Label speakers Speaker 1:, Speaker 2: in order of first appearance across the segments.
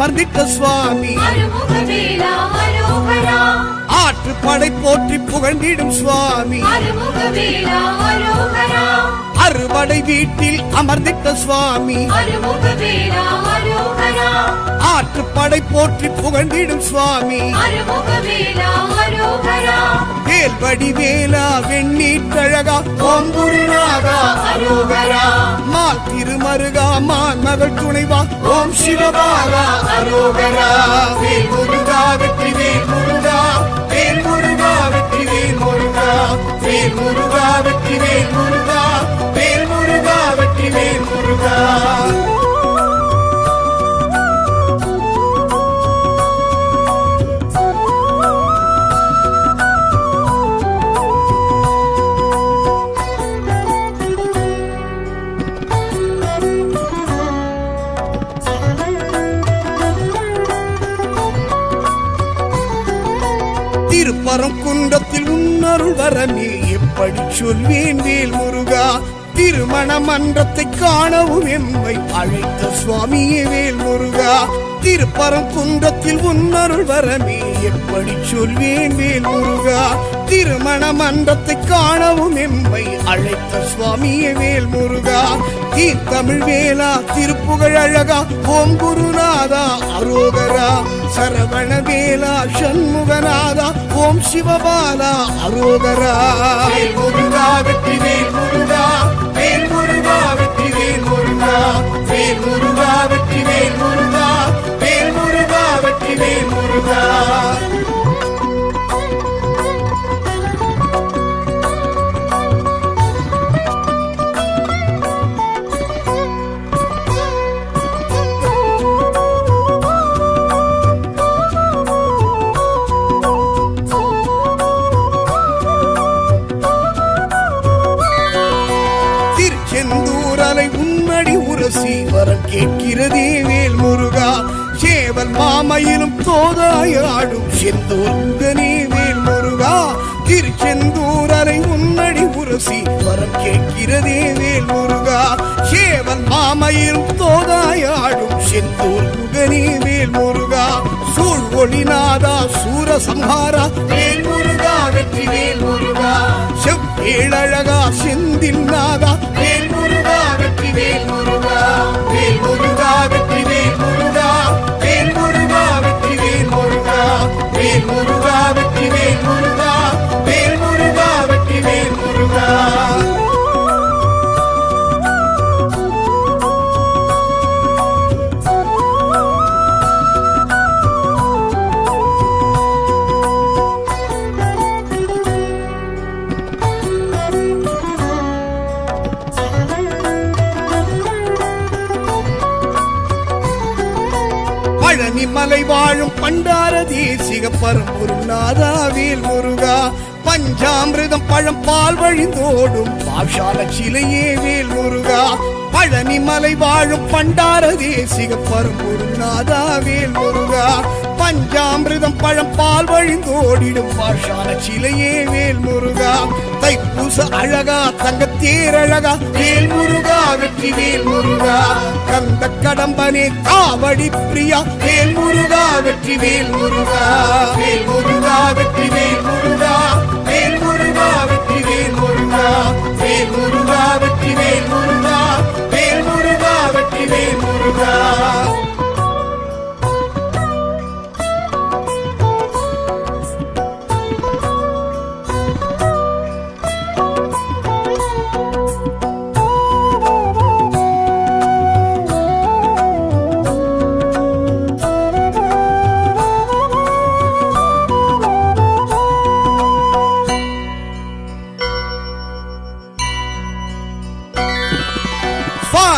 Speaker 1: அமர்ந்திட்ட சுவாமி. ஆற்று படை போற்றி புகழ்ந்திடும் சுவாமி. அறுபடை வீட்டில் அமர்ந்திட்ட சுவாமி.
Speaker 2: அருமுகவேலா அரோகரா
Speaker 1: ஆற்று படை போற்றி புகழ்ந்திடும் சுவாமி. வேல்வடி வேலா வெண்ணீற்றழகா ஓம் குருநாதா அரோகரா மால் திருமருகா மான் மகள் துணைவா ஓம் சிவபாலா அரோகரா வேல் முருகா வெற்றி வேல் முருகா வேல் முருகா வெற்றி வேல் முருகா வேல் முருகா பரம் குன்றத்தில் உன்னருள் வரமே எப்படி சொல்வேன் வேல் முருகா. திருமண மன்றத்தை காணவும் எம்மை அழைத்த சுவாமியே வேல் முருகா. திருப்பரம் குன்றத்தில் உன்னருள் வரமே எப்படி சொல்வேன் வேல் முருகா. திருமண மன்றத்தை காணவும் எம்மை அழைத்த சுவாமியே வேல் முருகா. தீர்த்தமிழ் வேலா திருப்புகழ் அழகா ஓம் குருநாதா அரோகரா. சரவண வேலா சண்முகநாதா ஓம் சிவபாலா அரோகரா முருகா வெற்றி வேல் முருகா வேல் முருகா வெற்றி வேல் முருகா. உன்னடி வரம் கேட்கிறதே வேல் முருகா. சேவல் மாமையிலும் தோதாயாடும் செந்தூர்கனே வேல் முருகா. திருச்செந்தூர் அலை உன்னடி உரசி வரம் கேட்கிறதே வேல் முருகா. சேவல் மாமையிலும் தோதாயாடும் செந்தூர் முகனே வேல் முருகா. சூழ் ஒளிநாதா சூரசம்ஹாரா வேல் முருகா வெற்றி வேல் முருகா. செவ்வேழழகா செந்தில் நாதா. வேல் முருகா பழனி வாழும் பண்டார தேசிக பரம்பொருள் நாதாவேல் முருகா. பஞ்சாமிரதம் பழம் பால் வழிந்தோடும் பாஷால சிலையே வேல் முருகா. பழனி மலை வாழும் பண்டார தேசிக பரம்பொருள் நாதாவேல் முருகா. பஞ்சாமிரதம் பழம் பால் வழிந்தோடிடும் பாஷால சிலையே வேல் முருகா. தைப்பூச அழகா தங்கத்தீரழகா வேல் முருகா வெற்றி வேல் முருகா. கந்த கடம்பனே காவடி பிரியா வேல் முருகா வெற்றி வேல் முருகா. வேல் முருகா வெற்றி வேல் முருகா. வேல் முருகா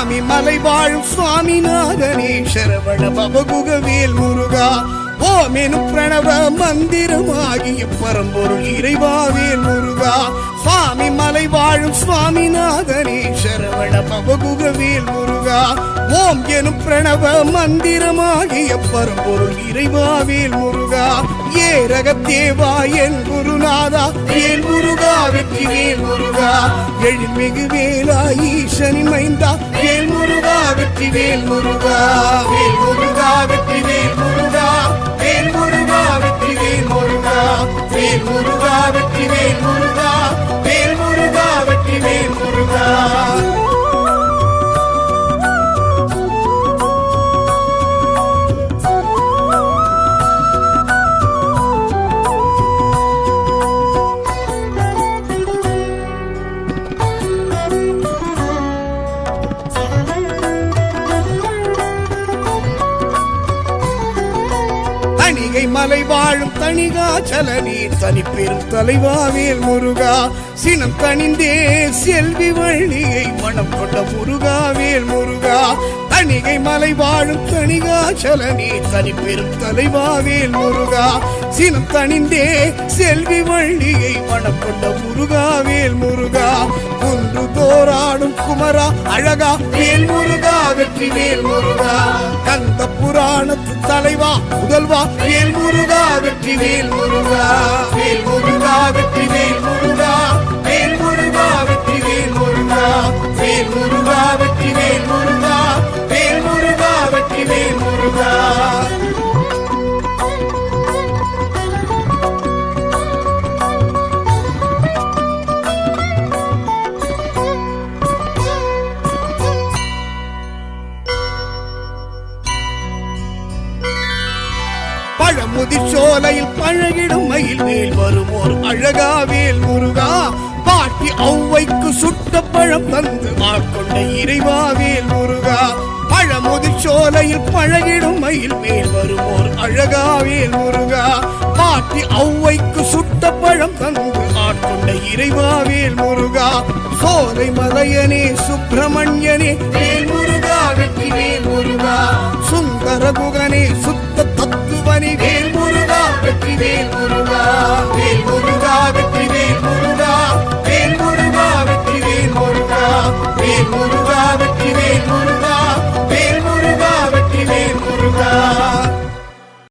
Speaker 1: சுவாமி மலை வாழும் சுவாமிநாதனே சரவண பவகுகவேல் முருகா. ஓமெனும் பிரணவ மந்திரமாகிய பரம்பொருள் இறைவாவேல் முருகா. சுவாமி மலை வாழும் சுவாமிநாதனே சரவண பவகுகவேல் முருகா. ஓம் எனும் பிரணவ மந்திரமாகிய பரம்பொருள் இறைவாவேல் முருகா. ஏ ரகத்தேவா என் குருநாதா. வேல் எழுமிகு வேலா ஈசனின் மைந்தா. வேல் முருகா வெற்றி வேல் முருகா. வேல் முருகா வெற்றி வேல் முருகா. வேல் முருகா வெற்றி வேல் முருகா. வேல் முருகா வெற்றி வேல் மலை வாழும் தணிகாச்சல நீர் தனிப்பெரும் பெரும் தலைவாவேல் முருகா. சினம் தனிந்தே செல்வி வழியை மனம் கொண்ட முருகாவேல் முருகா. தணிகை மலை வாழும் தணிகாச்சல நீர் தனிப்பெரும் தலைவாவேல் முருகா. சினம் தணிந்தே செல்வி வள்ளியை மனம் கொண்ட முருகாவேல் முருகா. குன்று தோராடும் குமரா அழகா வேல் முருகா வெற்றி வேல் முருகா. கந்த புராணத்து தலைவா முதல்வா வேல் முருகா வெற்றி வேல் முருகா. வாயில் பழகிடும் மயில் மேல் வருமோர் அழகா வேல் முருகா. பாட்டி ஔவைக்கு சுட்ட பழம் தந்து ஆட்கொண்ட இறைவா வேல் முருகா. பழமுதிர் சோலையில் பழகிடும் மயில் மேல் வருமோர் அழகா வேல் முருகா. பாட்டி ஔவைக்கு சுட்ட பழம் தந்து ஆட்கொண்ட இறைவா வேல் முருகா. சோலை மலையனே சுப்பிரமணியனே வேல் முருகா வெற்றி வேல் முருகா. சுந்தர குகனே சுத்த தத்துவனே